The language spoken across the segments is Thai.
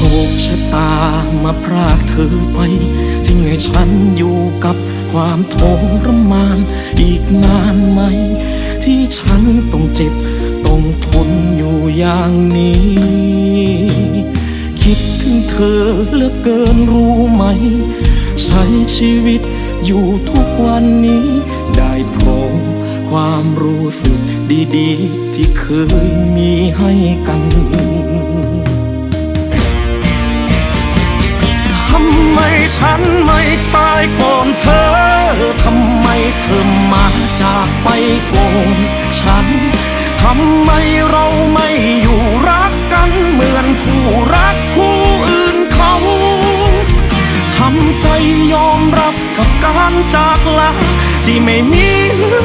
ชคชะตามาพรากเธอไป ทิ้งให้ฉันอยู่กับความทรมาน อีกนานไหม ที่ฉันต้องเจ็บ ต้องทนอยู่อย่างนี้ คิดถึงเธอเหลือเกินรู้ไหม ใช้ชีวิตอยู่ทุกวันนี้ ได้พรความรู้สึกดีๆ ที่เคยมีให้กันำไมฉันไม่ตายก่อนเธอ ทำไมเธอมาจากไปก่อนฉัน ทำไมเราไม่อยู่รักกันเหมือนคู่รักคู่อื่นเขา ทำใจยอมรับกับการจากลาที่ไม่มีเหลือ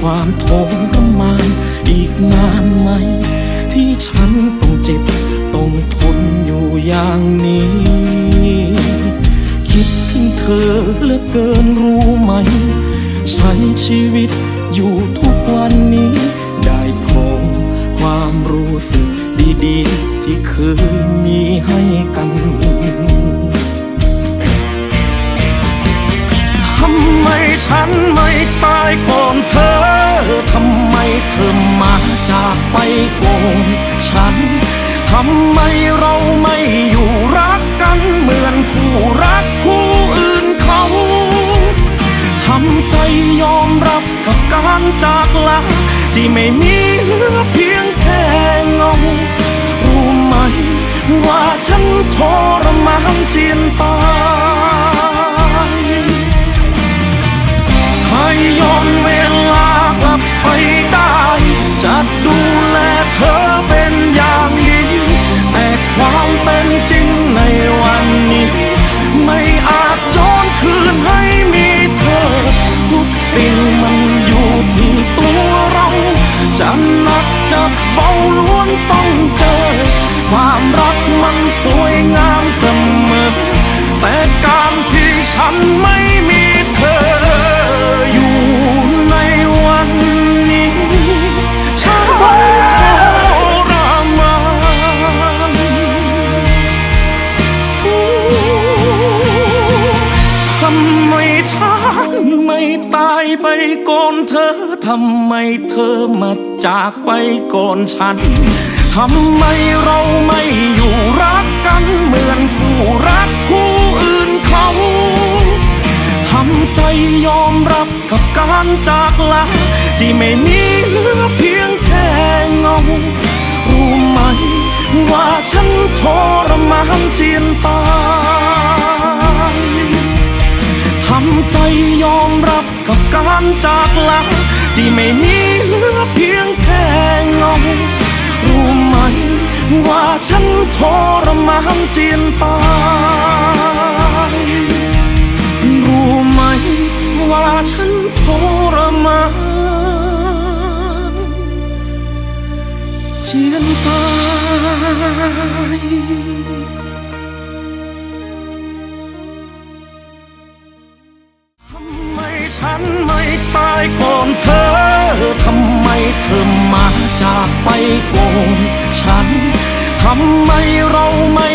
ความทรมานอีกนานไหม ที่ฉันต้องเจ็บ ต้องทนอยู่อย่างนี้ คิดถึงเธอเหลือเกินรู้ไหม ใช้ชีวิตอยู่ทุกวันนี้ ได้พบความรู้สึกดีๆ ที่เคยมีให้กัน อมาจากไปโก่อนฉัน ทำไมเราไม่อยู่รักกันเหมือนคู่รักคู่อื่นเขา ทำใจยอมรับกับการจากลาที่ไม่มีเหลือเพียงแค่เงารู้ไหมว่าฉันทรมานเจียนตายถ้า เธอเป็นอย่างดีแต่ความเป็นจริงในวันนี้ ไม่อาจย้อนคืนให้มีเธอ ทุกสิ่งมันอยู่ที่ตัวเรา จะหนักจะเบาล้วนต้องเจอ ความรักมันสวยงาม ก่อนเธอทำไมเธอมาจากไปก่อนฉันทำไมเราไม่อยู่รักกันเหมือนคู่รักคู่อื่นเขาทำใจยอมรับกับการจากลาที่ไม่มีเหลือเพียงแค่เงารู้ไหมว่าฉันทรมานเจียนตา การจากลาที่ไม่มีเหลือเพียงแค่เงารู้ไหมว่าฉันทรมานเจีนไปรู้ไหมว่าฉันทรมานเจียนตาย ฉันไม่ตายก่อนเธอ ทำไมเธอมาจากไปก่อนฉัน ทำไมเราไม่